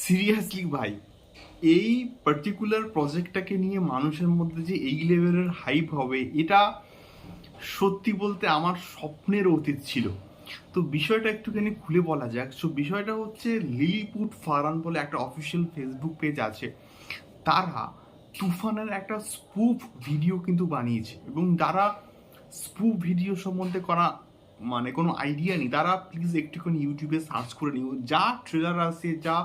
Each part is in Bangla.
সিরিয়াসলি ভাই, এই পার্টিকুলার প্রজেক্টটাকে নিয়ে মানুষের মধ্যে যে এই লেভেলের হাইপ হবে, এটা সত্যি বলতে আমার স্বপ্নের অতীত ছিল। তো বিষয়টা একটুখানি খুলে বলা যাক। সো বিষয়টা হচ্ছে লিলিপুট ফারান বলে একটা অফিসিয়াল ফেসবুক পেজ আছে। তারা তুফানের একটা স্পুফ ভিডিও কিন্তু বানিয়েছে এবং তারা স্পুফ ভিডিও সম্বন্ধে করা মানে কোনো আইডিয়া নেই, তারা প্লিজ একটুখানি ইউটিউবে সার্চ করে নিও। যা ট্রেলার আসে যা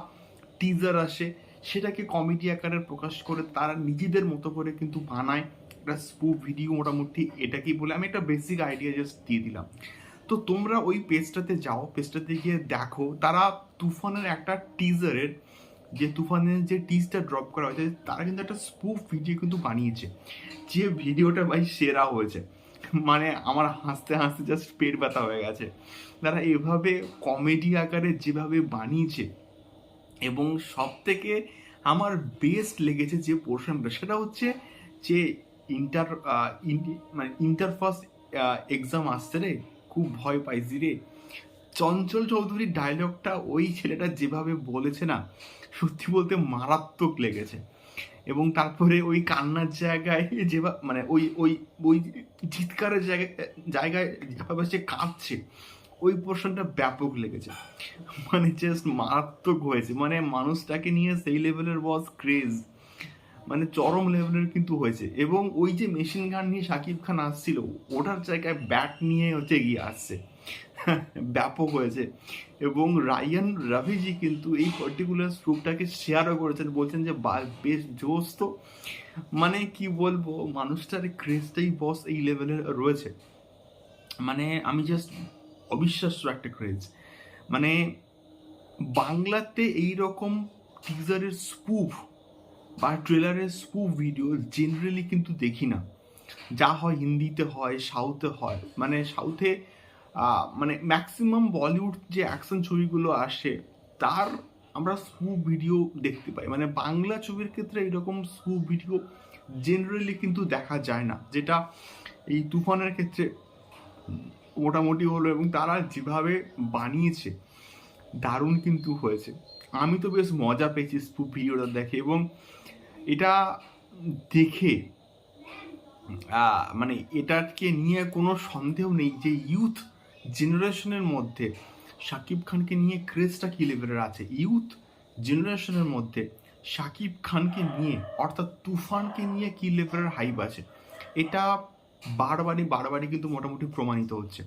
টিজার আসে, সেটাকে কমেডি আকারে প্রকাশ করে তারা নিজেদের মতো করে কিন্তু বানায়। একটা স্পুফ ভিডিও মোটামুটি এটাকেই বলে। আমি একটা বেসিক আইডিয়া জাস্ট দিয়ে দিলাম। তো তোমরা ওই পেজটাতে যাও পেজটাতে গিয়ে দেখো, তারা তুফানের একটা টিজারের যে তুফানের যে টিজটা ড্রপ করা হয়েছে, তারা কিন্তু একটা স্পুফ ভিডিও কিন্তু বানিয়েছে। যে ভিডিওটা ভাই সেরা হয়েছে। মানে আমার হাসতে হাসতে জাস্ট পেট ব্যথা হয়ে গেছে। তারা এভাবে কমেডি আকারে যেভাবে বানিয়েছে এবং সব থেকে আমার বেস্ট লেগেছে যে পোর্শনটা সেটা হচ্ছে যে ইন্টার মানে ইন্টার ফার্স্ট এক্সাম আসছে রে, খুব ভয় পাইছি রে। চঞ্চল চৌধুরীর ডায়লগটা ওই ছেলেটা যেভাবে বলেছে না, সত্যি বলতে মারাত্মক লেগেছে। এবং তারপরে ওই কান্নার জায়গায় যেভাবে মানে ওই ওই ওই চিৎকারের জায়গায় জায়গায় যেভাবে সে কাঁদছে ওই পোর্শনটা ব্যাপক লেগেছে। মানে জাস্ট মারাত্মক হয়েছে। মানে মানুষটাকে নিয়ে সেই লেভেলের বস ক্রেজ মানে চরম লেভেলের কিন্তু হয়েছে। এবং ওই যে মেশিন গান নিয়ে শাকিব খান আসছিল, ওটার জায়গায় ব্যাট নিয়ে হচ্ছে এগিয়ে আসছে। ব্যাপক হয়েছে। এবং রায়ান রাভিজি কিন্তু এই পার্টিকুলার স্ক্রুপটাকে শেয়ারও করেছেন। বলছেন যে বেশ জোস তো। মানে কি বলব, মানুষটার ক্রেজটাই বস এই লেভেলের রয়েছে। মানে আমি জাস্ট অবিশ্বাস্য একটা ক্রেজ মানে বাংলাতে এই রকম টিজারের স্পুফ বা ট্রেলারের স্পুফ ভিডিও জেনারেলি কিন্তু দেখি না। যা হয় হিন্দিতে হয় সাউথে হয়। মানে সাউথে মানে ম্যাক্সিমাম বলিউড যে অ্যাকশন ছবিগুলো আসে, তার আমরা স্পুফ ভিডিও দেখতে পাই। মানে বাংলা ছবির ক্ষেত্রে এইরকম স্পুফ ভিডিও জেনারেলি কিন্তু দেখা যায় না। যেটা এই তুফানের ক্ষেত্রে মোটামুটি হলো এবং তারা যেভাবে বানিয়েছে, দারুণ কিন্তু হয়েছে। আমি তো বেশ মজা পেয়েছি স্পুপ ভিডিওটা দেখে এবং এটা দেখে মানে এটাকে নিয়ে কোনো সন্দেহ নেই যে ইউথ জেনারেশনের মধ্যে শাকিব খানকে নিয়ে ক্রেজটা কী লেভেলের আছে? ইউথ জেনারেশনের মধ্যে শাকিব খানকে নিয়ে, অর্থাৎ তুফানকে নিয়ে কী লেভেলের হাইপ আছে? এটা বারবারই বারবারই কিন্তু মোটামুটি প্রমাণিত হচ্ছে।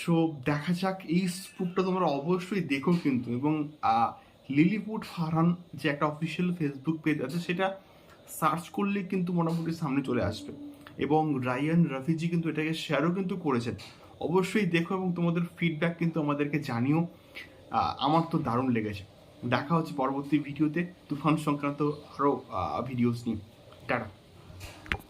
সো দেখা যাক, এই স্পুপটা তোমরা অবশ্যই দেখো কিন্তু এবং লিলিপুট ফারহান যে একটা অফিসিয়াল ফেসবুক পেজ আছে, সেটা সার্চ করলে কিন্তু মোটামুটি সামনে চলে আসবে। এবং রায়ান রাফিজি কিন্তু এটাকে শেয়ারও কিন্তু করেছেন। অবশ্যই দেখো এবং তোমাদের ফিডব্যাক কিন্তু আমাদেরকে জানিও। আমার তো দারুণ লেগেছে। দেখা হচ্ছে পরবর্তী ভিডিওতে তুফান সংক্রান্ত আরও ভিডিওস নিয়ে। টাটা।